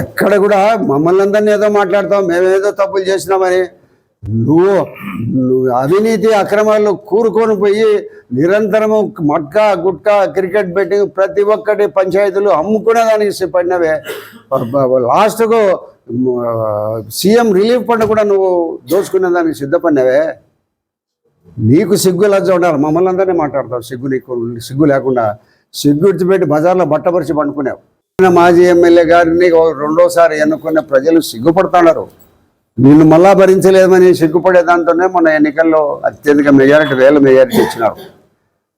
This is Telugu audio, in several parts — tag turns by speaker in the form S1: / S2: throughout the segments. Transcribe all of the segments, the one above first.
S1: ఎక్కడ కూడా మమ్మల్ని అందరినీ ఏదో మాట్లాడతావు మేమేదో తప్పులు చేసినామని. నువ్వు నువ్వు అవినీతి అక్రమాల్లో కూరుకొని పోయి నిరంతరము మట్కా గుట్కా క్రికెట్ బెట్టింగ్ ప్రతి ఒక్కటి పంచాయతీలు అమ్ముకునే దానికి పడినవే లాస్ట్కు సీఎం రిలీఫ్ ఫండ్ కూడా నువ్వు దోచుకునే దానికి సిద్ధపడినవే. నీకు సిగ్గు లజ్జ ఉండాలి మమ్మల్ని అందరినీ మాట్లాడతావు సిగ్గు నీకు సిగ్గు లేకుండా. సిగ్గు విడిచిపెట్టి బజార్లో బట్టపరిచి పండుకునేవు. మాజీ ఎమ్మెల్యే గారిని రెండోసారి ఎన్నుకున్న ప్రజలు సిగ్గుపడుతున్నారు. నిన్ను మళ్ళా భరించలేమని సిగ్గుపడే దాంతోనే మన ఎన్నికల్లో అత్యధిక మెజారిటీ వేల మెజారిటీ ఇచ్చినారు.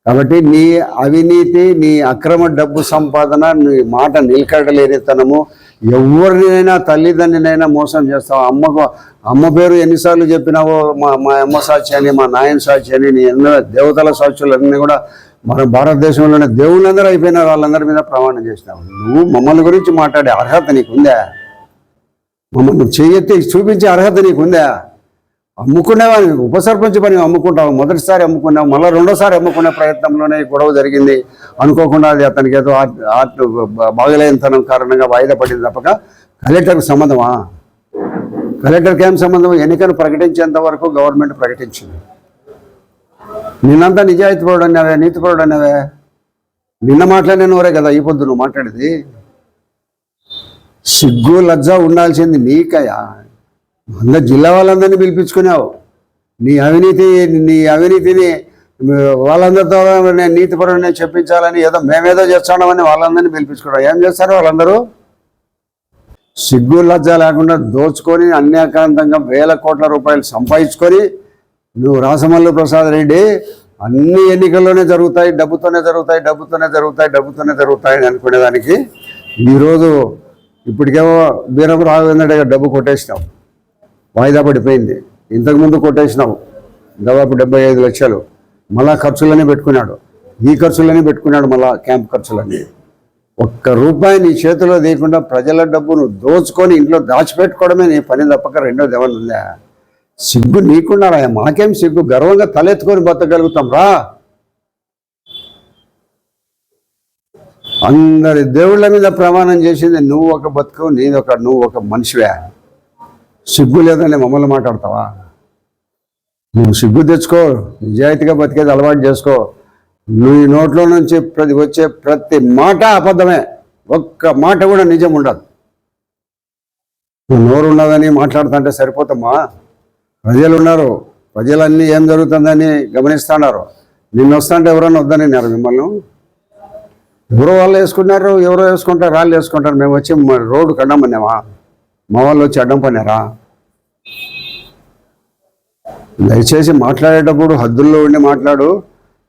S1: కాబట్టి నీ అవినీతి నీ అక్రమ డబ్బు సంపాదన నీ మాట నిలకడలేనితనము ఎవరినైనా తల్లిదండ్రినైనా మోసం చేస్తావు. అమ్మకు అమ్మ పేరు ఎన్నిసార్లు చెప్పినావో మా మా అమ్మ సాక్షి అని మా నాయన సాక్షి అని నీ ఎన్నో దేవతల సాక్షులన్నీ కూడా మన భారతదేశంలోనే దేవుళ్ళందరూ అయిపోయినారు వాళ్ళందరి మీద ప్రమాణం చేసినావు. నువ్వు మమ్మల్ని గురించి మాట్లాడే అర్హత నీకుందా? మమ్మల్ని చేయెత్తి చూపించే అర్హత నీకుందా? అమ్ముకునేవాని ఉప సర్పంచ్ పని అమ్ముకుంటావు మొదటిసారి అమ్ముకున్నావు మళ్ళీ రెండోసారి అమ్ముకునే ప్రయత్నంలోనే గొడవ జరిగింది. అనుకోకుండా అది అతనికి ఏదో ఆర్ట్ ఆర్ట్ బాగలేనితనం కారణంగా వాయిదా పడింది తప్పక. కలెక్టర్కి సంబంధమా? కలెక్టర్కి ఏం సంబంధం ఎన్నికలు ప్రకటించేంత వరకు గవర్నమెంట్ ప్రకటించింది. నిన్నంతా నిజాయితీ పరుడు అన్నావే నీతి అన్నావే నిన్న మాట్లాడిన వరే కదా ఈ పొద్దు నువ్వు మాట్లాడేది? సిగ్గు లజ్జ ఉండాల్సింది నీకయా వంద జిల్లా వాళ్ళందరినీ పిలిపించుకున్నావు. నీ అవినీతి నీ అవినీతిని వాళ్ళందరితో నేను చెప్పించాలని ఏదో మేమేదో చేస్తామని వాళ్ళందరినీ పిలిపించుకున్నావు. ఏం చేస్తారు వాళ్ళందరూ? సిగ్గు లజ్జ లేకుండా దోచుకొని అన్యాకాంతంగా వేల కోట్ల రూపాయలు సంపాదించుకొని నువ్వు రాసమల్లు ప్రసాద్ రెడ్డి అన్ని ఎన్నికల్లోనే జరుగుతాయి డబ్బుతోనే జరుగుతాయి డబ్బుతోనే జరుగుతాయి డబ్బుతోనే జరుగుతాయి అని అనుకునేదానికి ఈరోజు ఇప్పటికేమో బీరం రాఘవేంద్ర డబ్బు కొట్టేసినావు వాయిదా పడిపోయింది. ఇంతకుముందు కొట్టేసినావు దాదాపు డెబ్బై ఐదు లక్షలు. మళ్ళా ఖర్చులనే పెట్టుకున్నాడు. ఈ ఖర్చులనే పెట్టుకున్నాడు మళ్ళా క్యాంప్ ఖర్చులన్నీ. ఒక్క రూపాయి నీ చేతిలో తీయకుండా ప్రజల డబ్బును దోచుకొని ఇంట్లో దాచిపెట్టుకోవడమే నీ పని తప్పక రెండోది ఏమన్నా ఉందా? సిగ్గు నీకున్నారా మాకేం సిగ్గు? గర్వంగా తలెత్తుకొని బతకగలుగుతాం రా. అందరి దేవుళ్ళ మీద ప్రమాణం చేసింది నువ్వు ఒక బతుకు నేను ఒక నువ్వు ఒక మనిషివే. సిగ్గు లేదని మమ్మల్ని మాట్లాడతావా? నువ్వు సిగ్గు తెచ్చుకో నిజాయితీగా బతికేది అలవాటు చేసుకో. నీ నోట్లో నుంచి ప్రతి వచ్చే ప్రతి మాట అబద్ధమే. ఒక్క మాట కూడా నిజం ఉండదు. నువ్వు నోరు ఉన్నదని మాట్లాడుతుంటే సరిపోతామా ప్రజలు ఉన్నారు ప్రజలన్నీ ఏం జరుగుతుందని గమనిస్తున్నారు. నిన్న వస్తుంటే ఎవరన్నా వద్దనిన్నారు మిమ్మల్ని? ఎవరో వాళ్ళు వేసుకున్నారు ఎవరో వేసుకుంటారు వాళ్ళు వేసుకుంటారు. మేము వచ్చి రోడ్డు కడ్డమన్నామా మా వాళ్ళు వచ్చి అడ్డం పన్నారా దయచేసి మాట్లాడేటప్పుడు హద్దుల్లో ఉండి మాట్లాడు.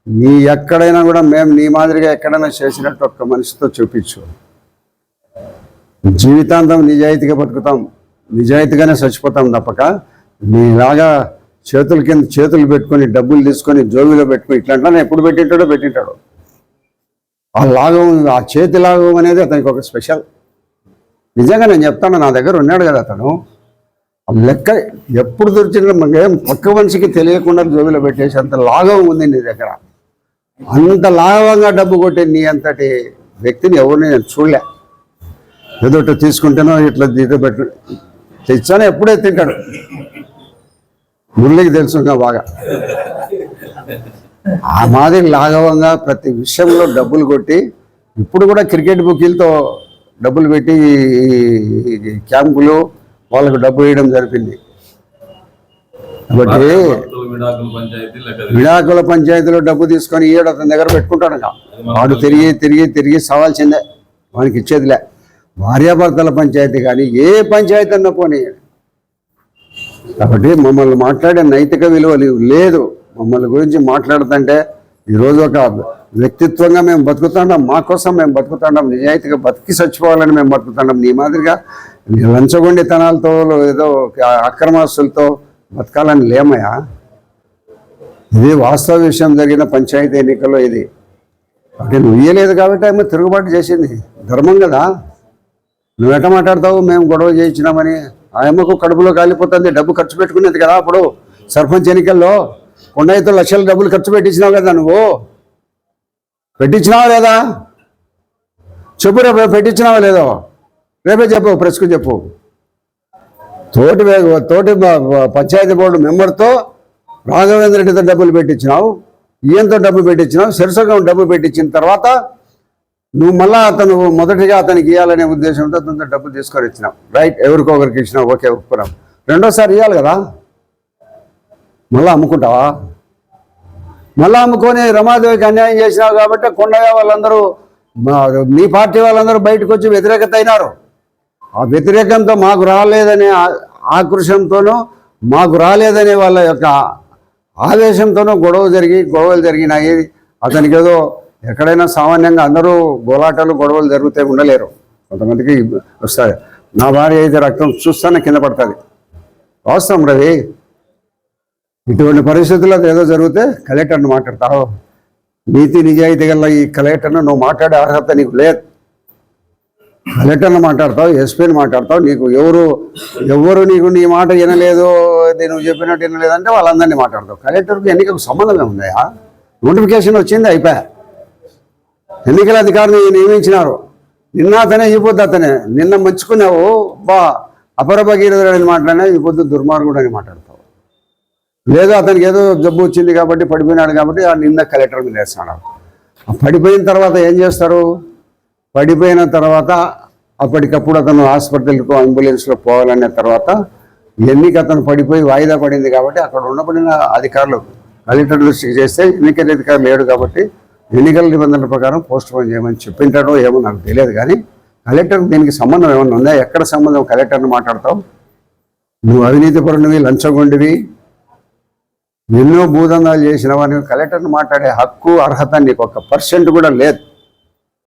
S1: నీ ఎక్కడైనా కూడా మేము నీ మాదిరిగా ఎక్కడైనా చేసినట్టు ఒక్క మనిషితో చూపించు. జీవితాంతం నిజాయితీగా బతుకుతాం. నిజాయితీగానే చచ్చిపోతాం తప్పక. నీలాగా చేతుల కింద చేతులు పెట్టుకొని డబ్బులు తీసుకొని జోబిలో పెట్టుకొని ఇట్లాంటి ఎప్పుడు పెట్టింటాడో పెట్టింటాడు. ఆ లాగం ఆ చేతి లాగం అనేది అతనికి ఒక స్పెషల్. నిజంగా నేను చెప్తాను నా దగ్గర ఉన్నాడు కదా అతను. ఆ లెక్క ఎప్పుడు దొరికిన ఏం పక్క మనిషికి తెలియకుండా జోబిలో పెట్టేసి అంత లాగం ఉంది నీ దగ్గర. అంత లాఘవంగా డబ్బు కొట్టే నీ అంతటి వ్యక్తిని ఎవరిని నేను చూడలే. ఏదో తీసుకుంటేనో ఇట్లా దీట పెట్టు తెచ్చానో ఎప్పుడే తింటాడు. మురళికి తెలుసు బాగా. ఆ మాదిరి లాఘవంగా ప్రతి విషయంలో డబ్బులు కొట్టి ఇప్పుడు కూడా క్రికెట్ బుకీలతో డబ్బులు పెట్టి క్యాంపులు వాళ్ళకు డబ్బు వేయడం జరిపింది. కాబట్టి
S2: విడాకుల
S1: పంచాయతీలో డబ్బు తీసుకొని ఈయడ అతని దగ్గర పెట్టుకుంటాడు వాడు తిరిగి తిరిగి తిరిగి సవాల్సిందే. వానికి ఇచ్చేదిలే. భార్యాభర్తల పంచాయతీ కానీ ఏ పంచాయతీ అన్న పోనీ. కాబట్టి మమ్మల్ని మాట్లాడే నైతిక విలువలు లేదు. మమ్మల్ని గురించి మాట్లాడుతుంటే ఈరోజు ఒక వ్యక్తిత్వంగా మేము బతుకుతున్నాం మా కోసం మేము బతుకుతున్నాం నిజాయితీగా బతికి చచ్చిపోవాలని మేము బతుకుతున్నాం. నీ మాదిరిగా లంచగొండితనాలతో ఏదో అక్రమాస్తులతో బతకాలని లేమయా ఇది వాస్తవ విషయం జరిగిన పంచాయతీ ఎన్నికల్లో ఇది. అంటే నువ్వు ఇయ్యలేదు కాబట్టి ఆమె తిరుగుబాటు చేసింది. ధర్మం కదా. నువ్వు మాట్లాడతావు? మేము గొడవ చేయించినామని. ఆ అమ్మకు కడుపులో కాలిపోతుంది డబ్బు ఖర్చు పెట్టుకునేది కదా అప్పుడు. సర్పంచ్ ఎన్నికల్లో కొండ లక్షల డబ్బులు ఖర్చు పెట్టించినావు కదా నువ్వు. పెట్టించినావా లేదా? చెప్పు రేపు పెట్టించినావా లేదో? రేపే చెప్పు ప్రెస్కు చెప్పు. తోటి వే- తోటి పంచాయతీ బోర్డు మెంబర్తో రాఘవేంద్ర రెడ్డితో డబ్బులు పెట్టించినావు. ఈయంతో డబ్బు పెట్టించినావు. శిరసగం డబ్బు పెట్టించిన తర్వాత నువ్వు మళ్ళా అతను మొదటిగా అతనికి ఇవ్వాలనే ఉద్దేశంతో అతనితో డబ్బులు తీసుకొని ఇచ్చినావు రైట్ ఎవరికొకరికి ఇచ్చినావు ఓకే ఒప్పుకున్నాం. రెండోసారి ఇవ్వాలి కదా? మళ్ళీ అమ్ముకుంటావా? మళ్ళీ అమ్ముకొని రమాదేవికి అన్యాయం చేసినావు కాబట్టి కొండగా వాళ్ళందరూ మా- మీ పార్టీ వాళ్ళందరూ బయటకు వచ్చి వ్యతిరేకత అయినారు ఆ వ్యతిరేకంతో మాకు రాలేదనే ఆ- మాకు రాలేదనే వాళ్ళ యొక్క ఆవేశంతోనూ గొడవ జరిగి గొడవలు జరిగినాయి. అతనికి ఏదో ఎక్కడైనా సామాన్యంగా అందరూ గోలాటలు గొడవలు జరిగితే ఉండలేరు. కొంతమందికి వస్తాయి. నా భార్య అయితే రక్తం చూస్తానే కింద పడుతుంది. వాస్తవం రవి ఇటువంటి పరిస్థితుల్లో ఏదో జరిగితే కలెక్టర్ని మాట్లాడతావు. నీతి నిజాయితీ గల ఈ కలెక్టర్ను నువ్వు మాట్లాడే అర్హత నీకు లేదు. కలెక్టర్ని మాట్లాడతావు ఎస్పీని మాట్లాడతావు నీకు ఎవరు ఎవరు నీకు నీ మాట వినలేదు నువ్వు చెప్పినట్టు వినలేదు అంటే వాళ్ళందరినీ మాట్లాడతావు. కలెక్టర్కి ఎన్నికకు సంబంధమే ఉన్నాయా నోటిఫికేషన్ వచ్చింది అయిపోయా. ఎన్నికల అధికారిని నియమించినారు. నిన్న అతనే ఈ పొద్దు అతనే. నిన్న మంచుకున్నావు బా అపర భగీరథుడు అని మాట్లాడినా ఈ పొద్దు దుర్మార్గుడు అని మాట్లాడతావు. లేదా అతనికి ఏదో జబ్బు వచ్చింది కాబట్టి పడిపోయినాడు కాబట్టి ఆ నిన్న కలెక్టర్ మీద వేస్తున్నాడు పడిపోయిన తర్వాత ఏం చేస్తారు? పడిపోయిన తర్వాత అప్పటికప్పుడు అతను హాస్పిటల్కు అంబులెన్స్లో పోవాలనే తర్వాత ఎన్నిక అతను పడిపోయి వాయిదా పడింది కాబట్టి అక్కడ ఉండబడిన అధికారులు కలెక్టర్ దృష్టికి చేస్తే ఎన్నికల అధికారులు లేడు కాబట్టి ఎన్నికల నిబంధనల ప్రకారం పోస్ట్ పోన్ చేయమని చెప్పింటాడో ఏమో నాకు తెలియదు కానీ కలెక్టర్ దీనికి సంబంధం ఏమన్నా ఉందా? ఎక్కడ సంబంధం కలెక్టర్ని మాట్లాడతావు? నువ్వు అవినీతి పరునివి లంచగొండివి. ఎన్నో భూదందాలు చేసిన వారిని కలెక్టర్ని మాట్లాడే హక్కు అర్హత నీకు ఒక పర్సెంట్ కూడా లేదు.